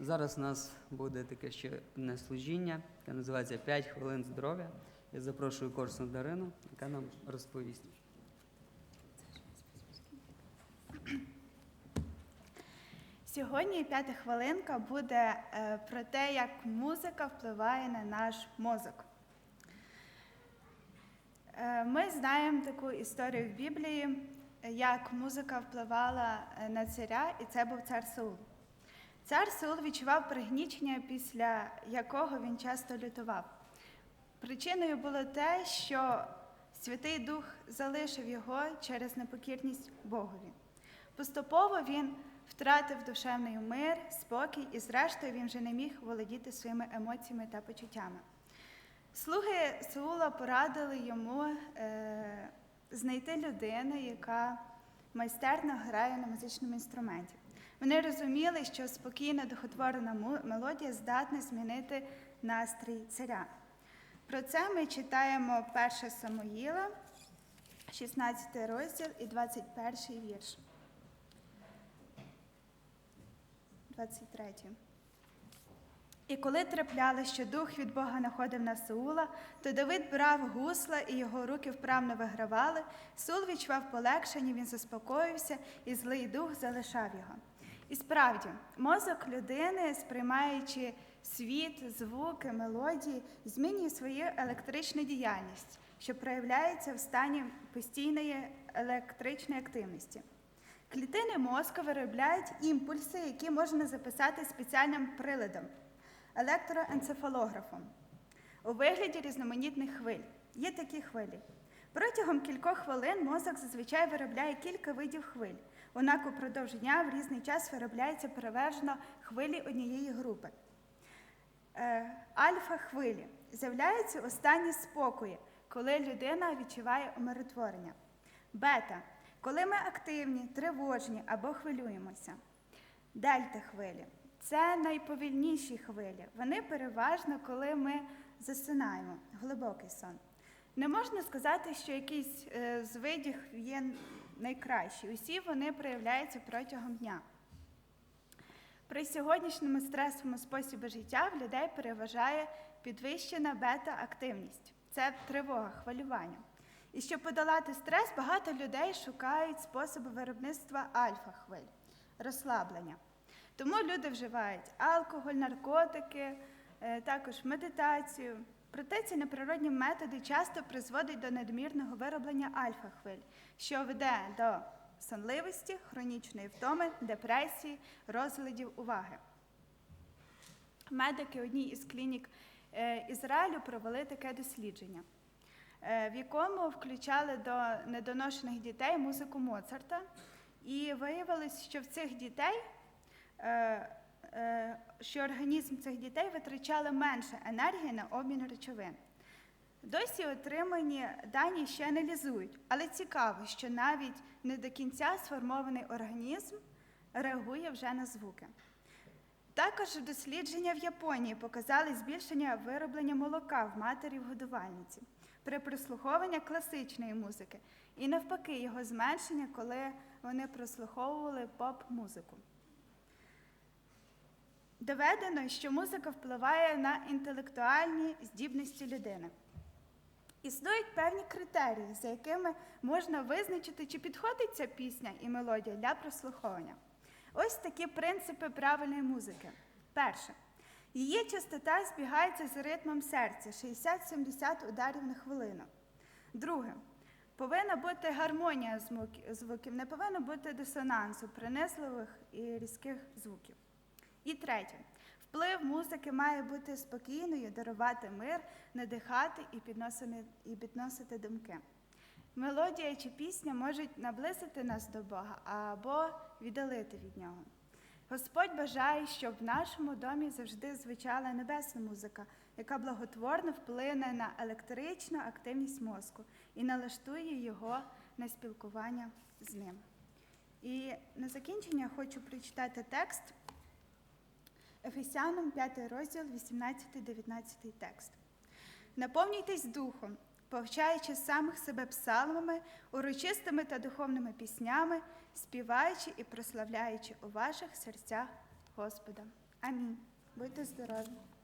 Зараз у нас буде таке ще одне служіння, яке називається «5 хвилин здоров'я. Я запрошую Корсуну Дарину, яка нам розповість. Сьогодні п'ята хвилинка буде е, про те, як музика впливає на наш мозок. Е, Ми знаємо таку історію в Біблії, як музика впливала е, на царя, і це був цар Саул. Цар Саул відчував пригнічення, після якого він часто лютував. Причиною було те, що Святий Дух залишив його через непокірність Богові. Поступово він втратив душевний мир, спокій, і, зрештою, він вже не міг володіти своїми емоціями та почуттями. Слуги Саула порадили йому е, знайти людину, яка майстерно грає на музичному інструменті. Вони розуміли, що спокійна духотворена мелодія здатна змінити настрій царя. Про це ми читаємо 1 Самуїла, 16 розділ і 21 вірш. 23. І коли трапляли, що дух від Бога находив на Саула, то Давид брав гусла, і його руки вправно вигравали. Саул відчував полегшення, він заспокоївся, і злий дух залишав його. І справді, мозок людини, сприймаючи світ, звуки, мелодії, змінює свою електричну діяльність, що проявляється в стані постійної електричної активності. Клітини мозку виробляють імпульси, які можна записати спеціальним приладом електроенцефалографом у вигляді різноманітних хвиль. Є такі хвилі. Протягом кількох хвилин мозок зазвичай виробляє кілька видів хвиль. Однак упродовж дня в різний час виробляються переважно хвилі однієї групи. Е, Альфа-хвилі з'являються у стані спокою, коли людина відчуває умиротворення. Бета коли ми активні, тривожні або хвилюємося. Дельта-хвилі це найповільніші хвилі. Вони переважно, коли ми засинаємо, глибокий сон. Не можна сказати, що якийсь е, з видів є найкращий. Усі вони проявляються протягом дня. При сьогоднішньому стресовому способі життя в людей переважає підвищена бета-активність. Це тривога, хвилювання. І щоб подолати стрес, багато людей шукають способи виробництва альфа-хвиль, розслаблення. Тому люди вживають алкоголь, наркотики, е, також медитацію. Проте ці неприродні методи часто призводять до надмірного вироблення альфа-хвиль, що веде до сонливості, хронічної втоми, депресії, розладів уваги. Медики одній із клінік е, Ізраїлю провели таке дослідження, е, в якому включали до недоношених дітей музику Моцарта, і виявилось, що в цих дітей е, що організм цих дітей витрачали менше енергії на обмін речовин. Досі отримані дані ще аналізують, але цікаво, що навіть не до кінця сформований організм реагує вже на звуки. Також дослідження в Японії показали збільшення вироблення молока в матері в годувальниці при прослуховуванні класичної музики, і навпаки, його зменшення, коли вони прослуховували поп-музику. Доведено, що музика впливає на інтелектуальні здібності людини. Існують певні критерії, за якими можна визначити, чи підходить ця пісня і мелодія для прослуховування. Ось такі принципи правильної музики. Перше. Її частота збігається з ритмом серця 60-70 ударів на хвилину. Друге. Повинна бути гармонія звуків, не повинно бути дисонансу, принизливих і різких звуків. І третє. Вплив музики має бути спокійною, дарувати мир, надихати і підносити, і підносити думки. Мелодія чи пісня можуть наблизити нас до Бога або віддалити від нього. Господь бажає, щоб в нашому домі завжди звучала небесна музика, яка благотворно вплине на електричну активність мозку і налаштує його на спілкування з ним. І на закінчення хочу прочитати текст Ефесянам 5 розділ, 18-19 текст. Наповнюйтесь духом, повчаючи самих себе псалмами, урочистими та духовними піснями, співаючи і прославляючи у ваших серцях Господа. Амінь. Будьте здорові.